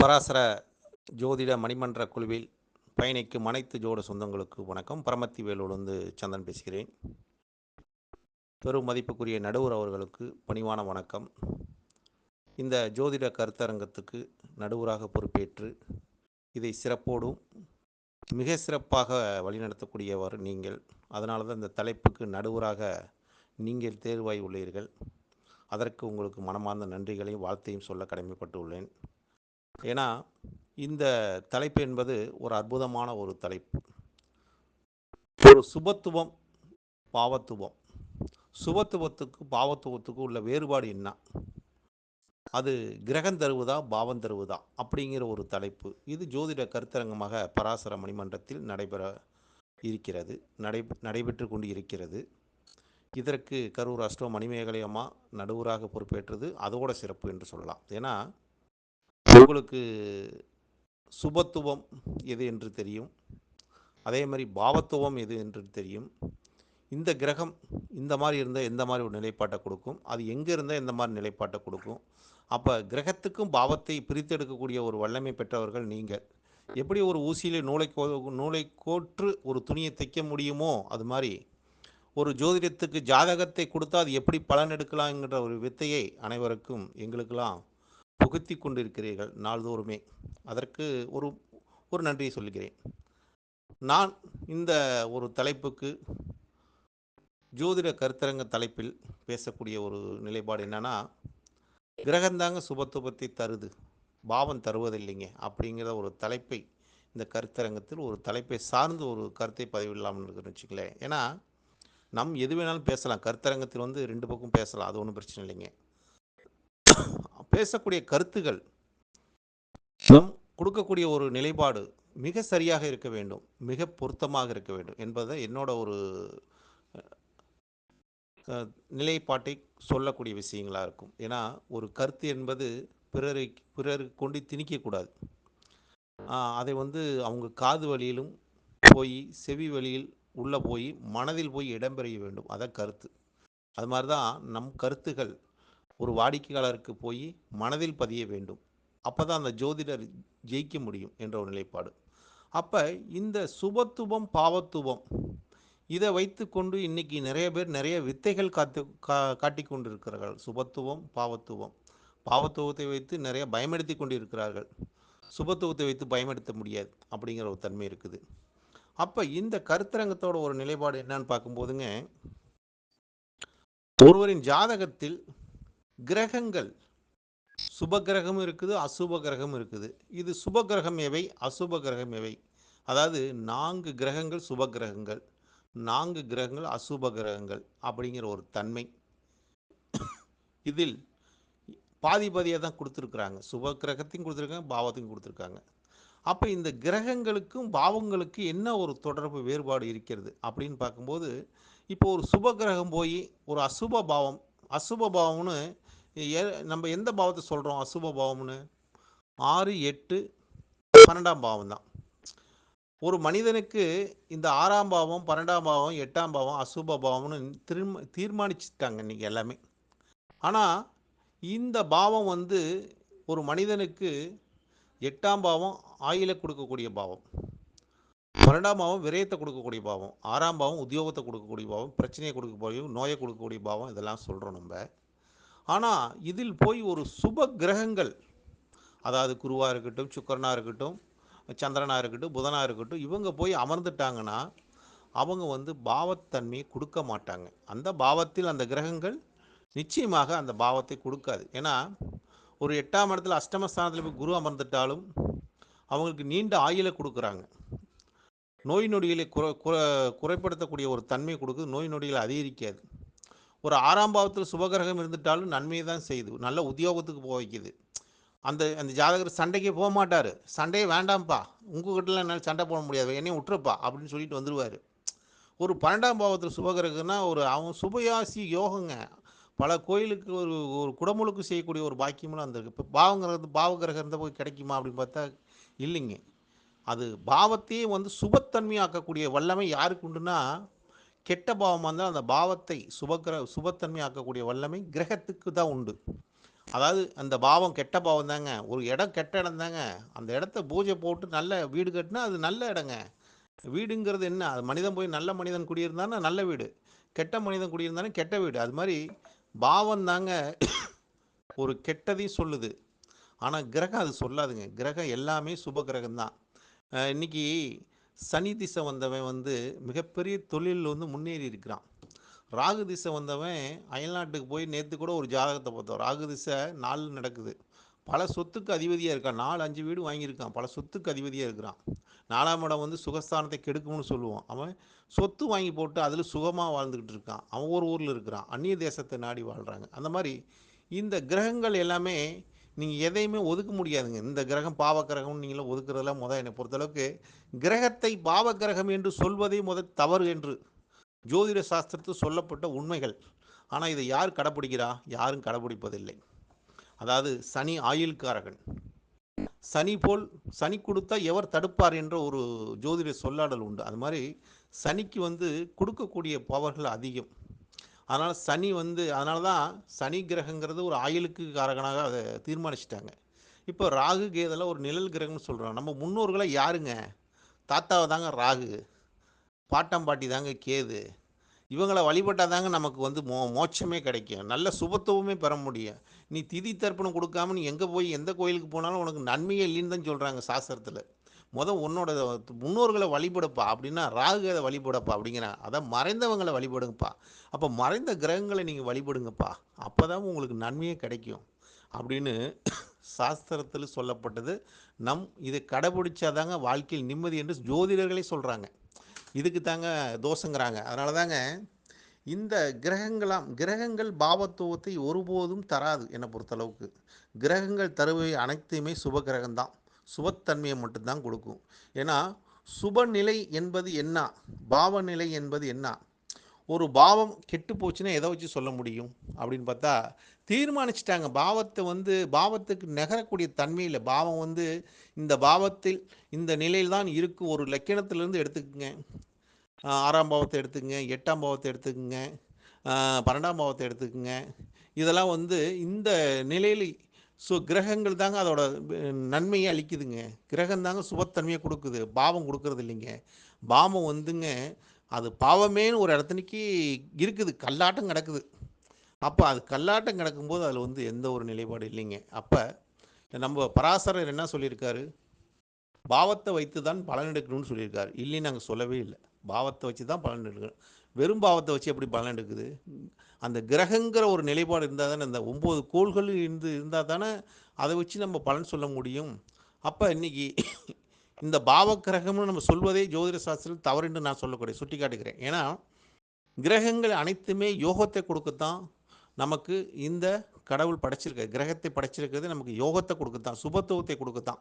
பராசர ஜோதிட மணிமன்ற குழுவில் பயணிக்கும் அனைத்து ஜோட சொந்தங்களுக்கு வணக்கம். பரமத்தி வேலூர்லேருந்து சந்தன் பேசுகிறேன். பெரும் மதிப்புக்குரிய நடுவர் அவர்களுக்கு பணிவான வணக்கம். இந்த ஜோதிட கருத்தரங்கத்துக்கு நடுவராக பொறுப்பேற்று இதை சிறப்போடும் மிக சிறப்பாக வழிநடத்தக்கூடியவர் நீங்கள். அதனால தான் இந்த தலைப்புக்கு நடுவராக நீங்கள் தேர்வாய் உள்ளீர்கள். அதற்கு உங்களுக்கு மனமார்ந்த நன்றிகளையும் வாழ்த்தையும் சொல்ல கடமைப்பட்டு உள்ளேன் ஏன்னா இந்த தலைப்பு என்பது ஒரு அற்புதமான ஒரு தலைப்பு. ஒரு சுபத்துவம் பாவத்துவம். சுபத்துவத்துக்கு பாவத்துவத்துக்கு உள்ள வேறுபாடு என்ன? அது கிரகம் தருவதா பாவம் தருவதா அப்படிங்கிற ஒரு தலைப்பு. இது ஜோதிட கருத்தரங்கமாக பராசர மணிமன்றத்தில் நடைபெற இருக்கிறது நடை நடைபெற்று கொண்டு இருக்கிறது. இதற்கு கரூர் அஷ்டோ மணிமேகலையம்மா நடுவராக பொறுப்பேற்றது அதோட சிறப்பு என்று சொல்லலாம். ஏன்னா உங்களுக்கு சுபத்துவம் எது என்று தெரியும். அதே மாதிரி பாவத்துவம் எது என்று தெரியும். இந்த கிரகம் இந்த மாதிரி இருந்தால் எந்த மாதிரி ஒரு நிலைப்பாட்டை கொடுக்கும்? அது எங்கே இருந்தால் எந்த மாதிரி நிலைப்பாட்டை கொடுக்கும்? அப்போ கிரகத்துக்கும் பாவத்தை பிரித்தெடுக்கக்கூடிய ஒரு வல்லமை பெற்றவர்கள் நீங்கள் எப்படி ஒரு ஊசியில் நூலை கோ நூலை கோற்று ஒரு துணியை தைக்க முடியுமோ அது மாதிரி ஒரு ஜோதிடத்துக்கு ஜாதகத்தை கொடுத்தா அது எப்படி பலன் எடுக்கலாங்கிற ஒரு வித்தையை அனைவருக்கும் எங்களுக்கெல்லாம் புகுத்தி கொண்டிருக்கிறீர்கள் நாள்தோறுமே. அதற்கு ஒரு ஒரு நன்றியை சொல்லுகிறேன். நான் இந்த ஒரு தலைப்புக்கு ஜோதிட கருத்தரங்க தலைப்பில் பேசக்கூடிய ஒரு நிலைப்பாடு என்னன்னா கிரகந்தாங்க சுபத்துபத்தை தருது பாவம் தருவதில்லைங்க அப்படிங்கிற ஒரு தலைப்பை இந்த கருத்தரங்கத்தில் ஒரு தலைப்பை சார்ந்து ஒரு கருத்தை பதிவிடலாம்னு இருக்குன்னு வச்சுங்களேன் ஏன்னா நம் எது வேணாலும் பேசலாம். கருத்தரங்கத்தில் வந்து ரெண்டு பக்கம் பேசலாம். அது ஒன்றும் பிரச்சனை இல்லைங்க. பேசக்கூடிய கருத்துகள் நம் கொடுக்கக்கூடிய ஒரு நிலைப்பாடு மிக சரியாக இருக்க வேண்டும் மிக பொருத்தமாக இருக்க வேண்டும் என்பதை என்னோட ஒரு நிலைப்பாட்டை சொல்லக்கூடிய விஷயங்களாக இருக்கும். ஏன்னா ஒரு கருத்து என்பது பிறரை பிறருக்கு கொண்டு திணிக்கக்கூடாது அதை வந்து அவங்க காது வழியிலும் போய் செவி வழியில் உள்ளே போய் மனதில் போய் இடம்பெறைய வேண்டும். அதான் கருத்து. அது மாதிரி தான் நம் கருத்துகள் ஒரு வாடிக்கையாளருக்கு போய் மனதில் பதிய வேண்டும். அப்போ தான் அந்த ஜோதிடர் ஜெயிக்க முடியும் என்ற ஒரு நிலைப்பாடு. அப்போ இந்த சுபத்துவம் பாவத்துவம் இதை வைத்து கொண்டு இன்றைக்கி நிறைய பேர் நிறைய வித்தைகள் காத்து கா காட்டி கொண்டிருக்கிறார்கள். சுபத்துவம் பாவத்துவம். பாவத்துவத்தை வைத்து நிறைய பயமெடுத்தி கொண்டிருக்கிறார்கள். சுபத்துவத்தை வைத்து பயமெடுத்த முடியாது அப்படிங்கிற ஒரு தன்மை இருக்குது. அப்போ இந்த கருத்தரங்கத்தோட ஒரு நிலைப்பாடு என்னன்னு பார்க்கும்போதுங்க ஒருவரின் ஜாதகத்தில் கிரகங்கள். சுப கிரகம் இருக்குது அசுப கிரகம் இருக்குது. இது சுப கிரகம் எவை? அசுப கிரகம் எவை? அதாவது நான்கு கிரகங்கள் சுப கிரகங்கள். நான்கு கிரகங்கள் அசுப கிரகங்கள் அப்படிங்கிற ஒரு தன்மை. இதில் பாதி பாதியாக தான் கொடுத்துருக்குறாங்க. சுப கிரகத்தையும் கொடுத்துருக்காங்க பாவத்தையும் கொடுத்துருக்காங்க. அப்போ இந்த கிரகங்களுக்கும் பாவங்களுக்கு என்ன ஒரு தொடர்பு வேறுபாடு இருக்கிறது அப்படின்னு பார்க்கும்போது இப்போ ஒரு சுப கிரகம் போய் ஒரு அசுப பாவம் அசுப பாவம்னு நம்ம எந்த பாவத்தை சொல்கிறோம் அசுப பாவம்னு? ஆறு எட்டு பன்னெண்டாம் பாவம் தான் ஒரு மனிதனுக்கு இந்த ஆறாம் பாவம் பன்னெண்டாம் பாவம் எட்டாம் பாவம் அசுப பாவம்னு திரும்ப தீர்மானிச்சுட்டாங்க இன்றைக்கி எல்லாமே. ஆனால் இந்த பாவம் வந்து ஒரு மனிதனுக்கு எட்டாம் பாவம் ஆயில கொடுக்கக்கூடிய பாவம். பன்னெண்டாம் பாவம் விரயத்தை கொடுக்கக்கூடிய பாவம். ஆறாம் பாவம் உத்தியோகத்தை கொடுக்கக்கூடிய பாவம் பிரச்சனையை கொடுக்கக்கூடிய நோயை கொடுக்கக்கூடிய பாவம் இதெல்லாம் சொல்கிறோம் நம்ம. ஆனால் இதில் போய் ஒரு சுப கிரகங்கள் அதாவது குருவாக இருக்கட்டும் சுக்கரனாக இருக்கட்டும் சந்திரனாக இருக்கட்டும் புதனாக இருக்கட்டும் இவங்க போய் அமர்ந்துட்டாங்கன்னா அவங்க வந்து பாவத்தன்மையை கொடுக்க மாட்டாங்க. அந்த பாவத்தில் அந்த கிரகங்கள் நிச்சயமாக அந்த பாவத்தை கொடுக்காது. ஏன்னா ஒரு எட்டாம் இடத்துல அஷ்டமஸ்தானத்தில் போய் குரு அமர்ந்துட்டாலும் அவங்களுக்கு நீண்ட ஆயுளை கொடுக்குறாங்க. நோய் நொடிகளை குறை குறை- குறைப்படுத்தக்கூடிய ஒரு தன்மை கொடுக்குது நோய் நொடிகளை அதிகரிக்காது. ஒரு ஆறாம் பாவத்தில் சுபகிரகம் இருந்துட்டாலும் நன்மையை தான் செய்யுது. நல்ல உத்தியோகத்துக்கு போக வைக்குது. அந்த அந்த ஜாதகர் சண்டைக்கே போக மாட்டார். சண்டையே வேண்டாம்ப்பா. உங்ககிட்டலாம் என்னால் சண்டை போட முடியாது. என்னையும் விட்டுருப்பா அப்படின்னு சொல்லிட்டு வந்துடுவார் ஒரு பன்னெண்டாம் பாவத்தில் சுபகிரகம்னா ஒரு அவன் சுபயாசி யோகங்க. பல கோயிலுக்கு ஒரு ஒரு குடமுழுக்கு செய்யக்கூடிய ஒரு பாக்கியமெல்லாம் அந்த இப்போ பாவங்கிறது பாவகிரகம் இருந்தால் போய் கிடைக்குமா அப்படின்னு பார்த்தா இல்லைங்க. அது பாவத்தையே வந்து சுபத்தன்மையாக்கக்கூடிய வல்லமை யாருக்கு உண்டுன்னா கெட்ட பாவமாக இருந்தால் அந்த பாவத்தை சுபக்கிர சுபத்தன்மை ஆக்கக்கூடிய வல்லமை கிரகத்துக்கு தான் உண்டு. அதாவது அந்த பாவம் கெட்ட பாவம் தாங்க. ஒரு இடம் கெட்ட இடம் தாங்க. அந்த இடத்த பூஜை போட்டு நல்ல வீடு கட்டினா அது நல்ல இடங்க. வீடுங்கிறது என்ன? அது மனிதன் போய் நல்ல மனிதன் குடியிருந்தானா நல்ல வீடு. கெட்ட மனிதன் குடியிருந்தானே கெட்ட வீடு. அது மாதிரி பாவம் தாங்க ஒரு கெட்டதையும் சொல்லுது. ஆனால் கிரகம் அது சொல்லாதுங்க. கிரகம் எல்லாமே சுப கிரகம் தான் இன்னைக்கு சனி திசை வந்தவன் வந்து மிகப்பெரிய தொழிலில் வந்து முன்னேறி இருக்கிறான். ராகு திசை வந்தவன் அயல்நாட்டுக்கு போய் நேற்று கூட ஒரு ஜாதகத்தை பார்த்தோம். ராகு திசை நாலு நடக்குது. பல சொத்துக்கு அதிபதியாக இருக்கான். நாலு அஞ்சு வீடு வாங்கியிருக்கான். பல சொத்துக்கு அதிபதியாக இருக்கிறான். நாலாம் இடம் வந்து சுகஸ்தானத்தை கெடுக்கும்னு சொல்லுவோம் அவன் சொத்து வாங்கி போட்டு அதில் சுகமாக வாழ்ந்துக்கிட்டு இருக்கான். அவன் ஒரு ஊரில் இருக்கிறான். அந்நிய தேசத்தை நாடி வாழ்கிறாங்க அந்த மாதிரி இந்த கிரகங்கள் எல்லாமே நீங்கள் எதையுமே ஒதுக்க முடியாதுங்க. இந்த கிரகம் பாவ கிரகம்னு நீங்களும் ஒதுக்குறதெல்லாம் முத என்னை பொறுத்தளவுக்கு கிரகத்தை பாவ கிரகம் என்று சொல்வதே முதல் தவறு என்று ஜோதிட சாஸ்திரத்தில் சொல்லப்பட்ட உண்மைகள். ஆனால் இதை யார் கடைப்பிடிக்கிறா? யாரும் கடைப்பிடிப்பதில்லை. அதாவது சனி ஆயுள்காரகன். சனி போல் சனி கொடுத்தா எவர் தடுப்பார் என்ற ஒரு ஜோதிட சொல்லாடல் உண்டு. அது மாதிரி சனிக்கு வந்து கொடுக்கக்கூடிய பவர்கள் அதிகம். அதனால் சனி வந்து அதனால தான் சனி கிரகங்கிறது ஒரு ஆயுளுக்கு காரகனாக அதை தீர்மானிச்சிட்டாங்க. இப்போ ராகு கேதெல்லாம் ஒரு நிழல் கிரகம்னு சொல்கிறோம் நம்ம முன்னோர்களை யாருங்க? தாத்தாவை தாங்க ராகு பாட்டம் பாட்டி தாங்க கேது. இவங்களை வழிபட்டால் தாங்க நமக்கு வந்து மோ மோட்சமே கிடைக்கும். நல்ல சுபத்துவமே பெற முடியும். நீ திதி தர்ப்பணம் கொடுக்காம நீ எங்கே போய் எந்த கோயிலுக்கு போனாலும் உனக்கு நன்மையே இல்லைன்னு தான் சொல்கிறாங்க சாஸ்திரத்தில். முதல் உன்னோட முன்னோர்களை வழிபடப்பா அப்படின்னா ராகுகதை வழிபடப்பா அப்படிங்கிறான் அதான் மறைந்தவங்களை வழிபடுங்கப்பா. அப்போ மறைந்த கிரகங்களை நீங்கள் வழிபடுங்கப்பா. அப்போ தான் உங்களுக்கு நன்மையே கிடைக்கும் அப்படின்னு சாஸ்திரத்தில் சொல்லப்பட்டது. நம் இதை கடைபிடிச்சாதாங்க வாழ்க்கையில் நிம்மதி என்று ஜோதிடர்களே சொல்கிறாங்க இதுக்கு தாங்க தோஷங்கிறாங்க. அதனால தாங்க இந்த கிரகங்களாம் கிரகங்கள் பாவத்துவத்தை ஒருபோதும் தராது என்னை பொறுத்தளவுக்கு. கிரகங்கள் தருவை அனைத்துமே சுப கிரகம்தான். சுபத்தன்மையை மட்டும்தான் கொடுக்கும். ஏன்னா சுபநிலை என்பது என்ன? பாவநிலை என்பது என்ன? ஒரு பாவம் கெட்டு போச்சுன்னா எதை வச்சு சொல்ல முடியும்? அப்படின்னு பார்த்தா தீர்மானிச்சிட்டாங்க. பாவத்தை வந்து பாவத்துக்கு நகரக்கூடிய தன்மையில் பாவம் வந்து இந்த பாவத்தில் இந்த நிலையில் தான் இருக்குது ஒரு லக்கணத்திலேருந்து எடுத்துக்குங்க. ஆறாம் பாவத்தை எடுத்துக்கங்க எட்டாம் பாவத்தை எடுத்துக்கங்க பன்னெண்டாம் பாவத்தை எடுத்துக்கங்க. இதெல்லாம் வந்து இந்த நிலையில் ஸோ கிரகங்கள் தாங்க அதோட நன்மையை அளிக்குதுங்க. கிரகம் தாங்க சுபத்தன்மையை கொடுக்குது. பாவம் கொடுக்கறது இல்லைங்க. பாவம் வந்துங்க அது பாவமேன்னு ஒரு இடத்துக்கு இருக்குது. கல்லாட்டம் கிடக்குது. அப்போ அது கல்லாட்டம் கிடக்கும்போது அதில் வந்து எந்த ஒரு நிலைப்பாடு இல்லைங்க. அப்போ நம்ம பராசரர் என்ன சொல்லியிருக்காரு? பாவத்தை வைத்து தான் பலன் எடுக்கணும்னு சொல்லியிருக்காரு. இல்லைன்னு நாங்கள் சொல்லவே இல்லை. பாவத்தை வச்சு தான் பலன் எடுக்கணும். வெறும் பாவத்தை வச்சு எப்படி பலன் எடுக்குது? அந்த கிரகங்கிற ஒரு நிலைப்பாடு இருந்தால் தானே அந்த ஒம்பது கோள்கள் இருந்து இருந்தால் தானே அதை வச்சு நம்ம பலன் சொல்ல முடியும். அப்போ இன்றைக்கி இந்த பாவக்கிரகம்னு நம்ம சொல்வதே ஜோதிட சாஸ்திரத்தில் தவறுன்னு நான் சொல்லக்கூடிய சுட்டி காட்டுகிறேன். ஏன்னா கிரகங்கள் அனைத்துமே யோகத்தை கொடுக்கத்தான் நமக்கு இந்த கடவுள் படைச்சிருக்க கிரகத்தை படைச்சிருக்கிறது நமக்கு யோகத்தை கொடுக்கத்தான் சுபத்துவத்தை கொடுக்கத்தான்.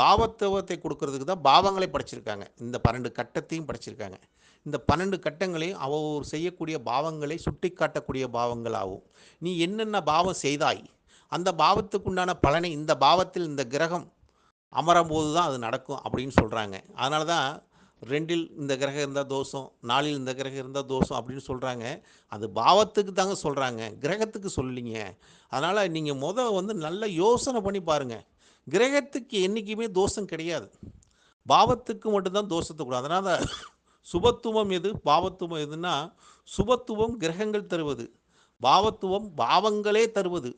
பாவத்துவத்தை கொடுக்கறதுக்கு தான் பாவங்களை படைச்சிருக்காங்க. இந்த பன்னெண்டு கட்டத்தையும் படைச்சிருக்காங்க. இந்த பன்னெண்டு கட்டங்களையும் அவர் செய்யக்கூடிய பாவங்களை சுட்டி காட்டக்கூடிய பாவங்களாகும் நீ என்னென்ன பாவம் செய்தாய் அந்த பாவத்துக்குண்டான பலனை இந்த பாவத்தில் இந்த கிரகம் அமரும்போது தான் அது நடக்கும் அப்படின்னு சொல்கிறாங்க அதனால தான் ரெண்டில் இந்த கிரகம் இருந்தால் தோஷம் நாலில் இந்த கிரகம் இருந்தால் தோஷம் அப்படின்னு சொல்கிறாங்க அது பாவத்துக்கு தாங்க சொல்கிறாங்க கிரகத்துக்கு சொல்லலிங்க. அதனால் நீங்கள் மொதல் வந்து நல்ல யோசனை பண்ணி பாருங்கள் கிரகத்துக்கு என்றைக்குமே தோஷம் கிடையாது. பாவத்துக்கு மட்டும்தான் தோஷத்தை கூட அதனால் சுபத்துவம் எது பாவத்துவம் எதுன்னா சுபத்துவம் கிரகங்கள் தருவது. பாவத்துவம் பாவங்களே தருவது.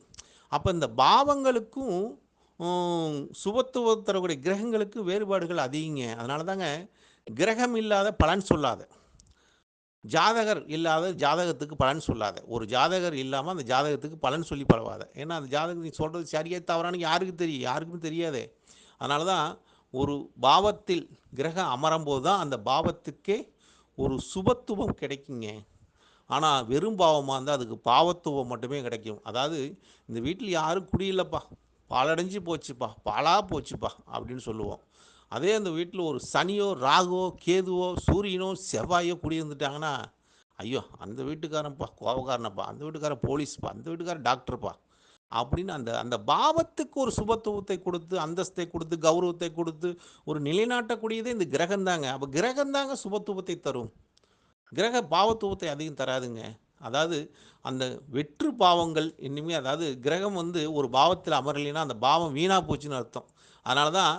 அப்போ இந்த பாவங்களுக்கும் சுபத்துவம் தரக்கூடிய கிரகங்களுக்கு வேறுபாடுகள் அதிகங்க. அதனால தாங்க கிரகம் இல்லாத பலன் சொல்லாத. ஜாதகர் இல்லாத ஜாதகத்துக்கு பலன் சொல்லாத. ஒரு ஜாதகர் இல்லாமல் அந்த ஜாதகத்துக்கு பலன் சொல்லி பழவாத ஏன்னா அந்த ஜாதகம் நீ சொல்கிறது சரியாக தவறானு யாருக்கு தெரியும் யாருக்கும் தெரியாதே. அதனால தான் ஒரு பாவத்தில் கிரகம் அமரும்போது தான் அந்த பாவத்துக்கே ஒரு சுபத்துவம் கிடைக்குங்க. ஆனால் வெறும் பாவமாக இருந்தால் அதுக்கு பாவத்துவம் மட்டுமே கிடைக்கும். அதாவது இந்த வீட்டில் யாரும் குடியில்லப்பா பாலடைஞ்சு போச்சுப்பா. பாலாக போச்சுப்பா. அப்படின்னு சொல்லுவோம். அதே அந்த வீட்டில் ஒரு சனியோ ராகுவோ கேதுவோ சூரியனோ செவ்வாயோ குடியிருந்துட்டாங்கன்னா ஐயோ அந்த வீட்டுக்காரன்ப்பா கோபக்காரனப்பா அந்த வீட்டுக்காரன் போலீஸ்ப்பா அந்த வீட்டுக்காரன் டாக்டர்ப்பா அப்படின்னு அந்த அந்த பாவத்துக்கு ஒரு சுபத்துவத்தை கொடுத்து அந்தஸ்தை கொடுத்து கௌரவத்தை கொடுத்து ஒரு நிலைநாட்டக்கூடியதே இந்த கிரகம் தாங்க. அப்போ கிரகம் தாங்க சுபத்துவத்தை தரும். கிரக பாவத்துவத்தை அதிகம் தராதுங்க. அதாவது அந்த வெற்று பாவங்கள் இனிமேல் அதாவது கிரகம் வந்து ஒரு பாவத்தில் அமரலைன்னா அந்த பாவம் வீணாக போச்சுன்னு அர்த்தம். அதனால தான்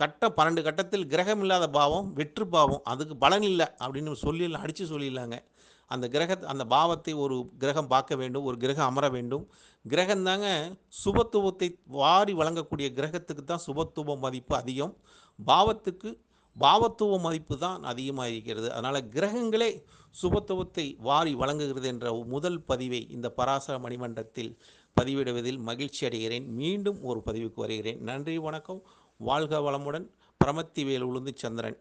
கட்ட பன்னெண்டு கட்டத்தில் கிரகம் இல்லாத பாவம் வெற்று பாவம் அதுக்கு பலன் இல்லை அப்படின்னு சொல்லிடலாம் அடித்து சொல்லிடலாங்க அந்த கிரக அந்த பாவத்தை ஒரு கிரகம் பார்க்க வேண்டும் ஒரு கிரகம் அமர வேண்டும். கிரகம் தாங்க சுபத்துவத்தை வாரி வழங்கக்கூடிய கிரகத்துக்கு தான் சுபத்துவ மதிப்பு அதிகம். பாவத்துக்கு பாவத்துவ மதிப்பு தான் அதிகமாக இருக்கிறது. அதனால் கிரகங்களே சுபத்துவத்தை வாரி வழங்குகிறது என்ற முதல் பதிவை இந்த பராசர மணிமன்றத்தில் பதிவிடுவதில் மகிழ்ச்சி அடைகிறேன். மீண்டும் ஒரு பதிவுக்கு வருகிறேன். நன்றி வணக்கம். வாழ்க வளமுடன். பிரமத்திவேல் உளுந்து சந்திரன்.